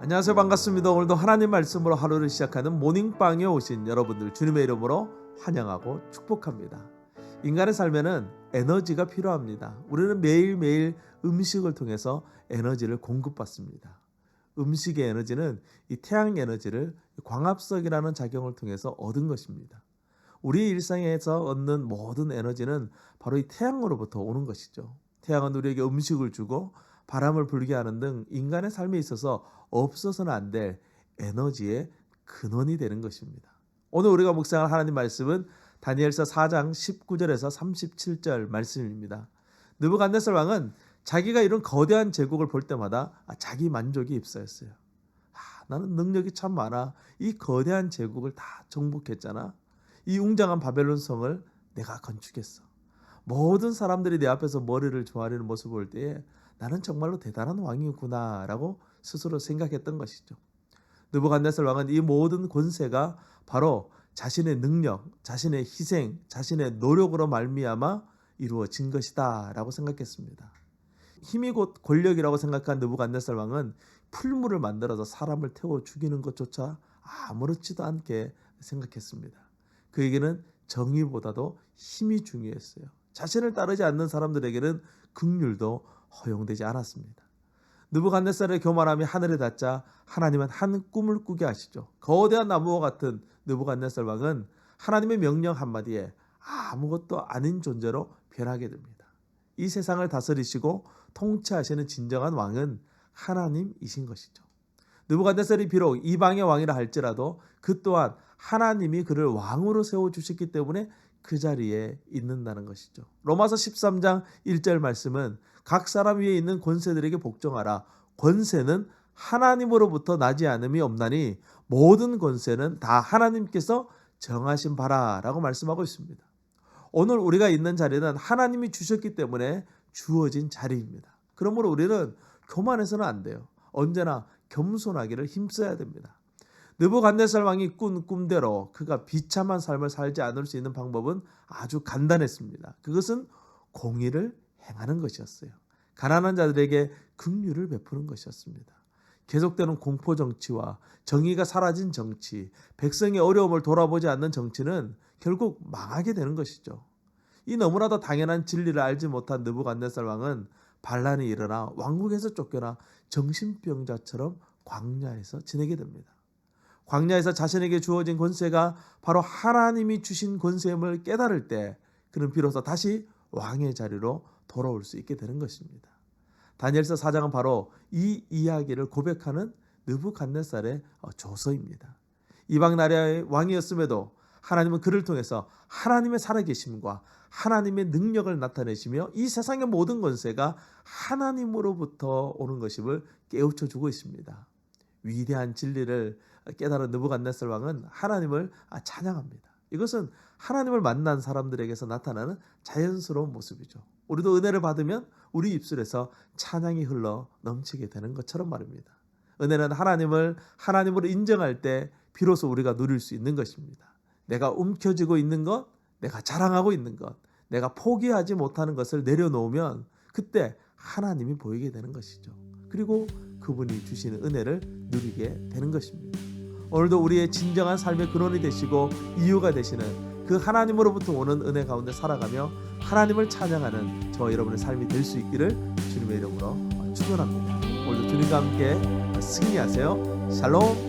안녕하세요. 반갑습니다. 오늘도 하나님 말씀으로 하루를 시작하는 모닝빵에 오신 여러분들 주님의 이름으로 환영하고 축복합니다. 인간의 삶에는 에너지가 필요합니다. 우리는 매일매일 음식을 통해서 에너지를 공급받습니다. 음식의 에너지는 이 태양 에너지를 광합성이라는 작용을 통해서 얻은 것입니다 우리 일상에서 얻는 모든 에너지는 바로 이 태양으로부터 오는 것이죠 태양은 우리에게 음식을 주고 바람을 불게 하는 등 인간의 삶에 있어서 없어서는 안 될 에너지의 근원이 되는 것입니다. 오늘 우리가 묵상할 하나님 말씀은 다니엘서 4장 19절에서 37절 말씀입니다. 느부갓네살 왕은 자기가 이룬 거대한 제국을 볼 때마다 아, 자기 만족이 입사였어요. 아, 나는 능력이 참 많아. 이 거대한 제국을 다 정복했잖아. 이 웅장한 바벨론 성을 내가 건축했어. 모든 사람들이 내 앞에서 머리를 조아리는 모습을 볼 때에 나는 정말로 대단한 왕이구나라고 스스로 생각했던 것이죠. 느부갓네살 왕은 이 모든 권세가 바로 자신의 능력, 자신의 희생, 자신의 노력으로 말미암아 이루어진 것이다라고 생각했습니다. 힘이 곧 권력이라고 생각한 느부갓네살 왕은 풀물을 만들어서 사람을 태워 죽이는 것조차 아무렇지도 않게 생각했습니다. 그에게는 정의보다도 힘이 중요했어요. 자신을 따르지 않는 사람들에게는 극률도 허용되지 않았습니다. 느부갓네살의 교만함이 하늘에 닿자 하나님은 한 꿈을 꾸게 하시죠. 거대한 나무와 같은 느부갓네살 왕은 하나님의 명령 한마디에 아무것도 아닌 존재로 변하게 됩니다. 이 세상을 다스리시고 통치하시는 진정한 왕은 하나님이신 것이죠. 느부갓네살이 비록 이방의 왕이라 할지라도 그 또한 하나님이 그를 왕으로 세워 주셨기 때문에 그 자리에 있는다는 것이죠. 로마서 13장 1절 말씀은 각 사람 위에 있는 권세들에게 복종하라. 권세는 하나님으로부터 나지 않음이 없나니 모든 권세는 다 하나님께서 정하신 바라라고 말씀하고 있습니다. 오늘 우리가 있는 자리는 하나님이 주셨기 때문에 주어진 자리입니다. 그러므로 우리는 교만해서는 안 돼요. 언제나 겸손하기를 힘써야 됩니다. 느부갓네살 왕이 꾼 꿈대로 그가 비참한 삶을 살지 않을 수 있는 방법은 아주 간단했습니다. 그것은 공의를 행하는 것이었어요. 가난한 자들에게 긍휼을 베푸는 것이었습니다. 계속되는 공포 정치와 정의가 사라진 정치, 백성의 어려움을 돌아보지 않는 정치는 결국 망하게 되는 것이죠. 이 너무나도 당연한 진리를 알지 못한 느부갓네살 왕은 반란이 일어나 왕국에서 쫓겨나 정신병자처럼 광야에서 지내게 됩니다. 광야에서 자신에게 주어진 권세가 바로 하나님이 주신 권세임을 깨달을 때 그는 비로소 다시 왕의 자리로 돌아올 수 있게 되는 것입니다. 다니엘서 4장은 바로 이 이야기를 고백하는 느부갓네살의 조서입니다. 이방 나라의 왕이었음에도 하나님은 그를 통해서 하나님의 살아계심과 하나님의 능력을 나타내시며 이 세상의 모든 권세가 하나님으로부터 오는 것임을 깨우쳐 주고 있습니다. 위대한 진리를 깨달은 느부갓네살 왕은 하나님을 찬양합니다. 이것은 하나님을 만난 사람들에게서 나타나는 자연스러운 모습이죠. 우리도 은혜를 받으면 우리 입술에서 찬양이 흘러 넘치게 되는 것처럼 말입니다. 은혜는 하나님을 하나님으로 인정할 때 비로소 우리가 누릴 수 있는 것입니다. 내가 움켜쥐고 있는 것, 내가 자랑하고 있는 것, 내가 포기하지 못하는 것을 내려놓으면 그때 하나님이 보이게 되는 것이죠. 그리고 그분이 주시는 은혜를 누리게 되는 것입니다. 오늘도 우리의 진정한 삶의 근원이 되시고 이유가 되시는 그 하나님으로부터 오는 은혜 가운데 살아가며 하나님을 찬양하는 저 여러분의 삶이 될 수 있기를 주님의 이름으로 축원합니다. 오늘도 주님과 함께 승리하세요. 샬롬.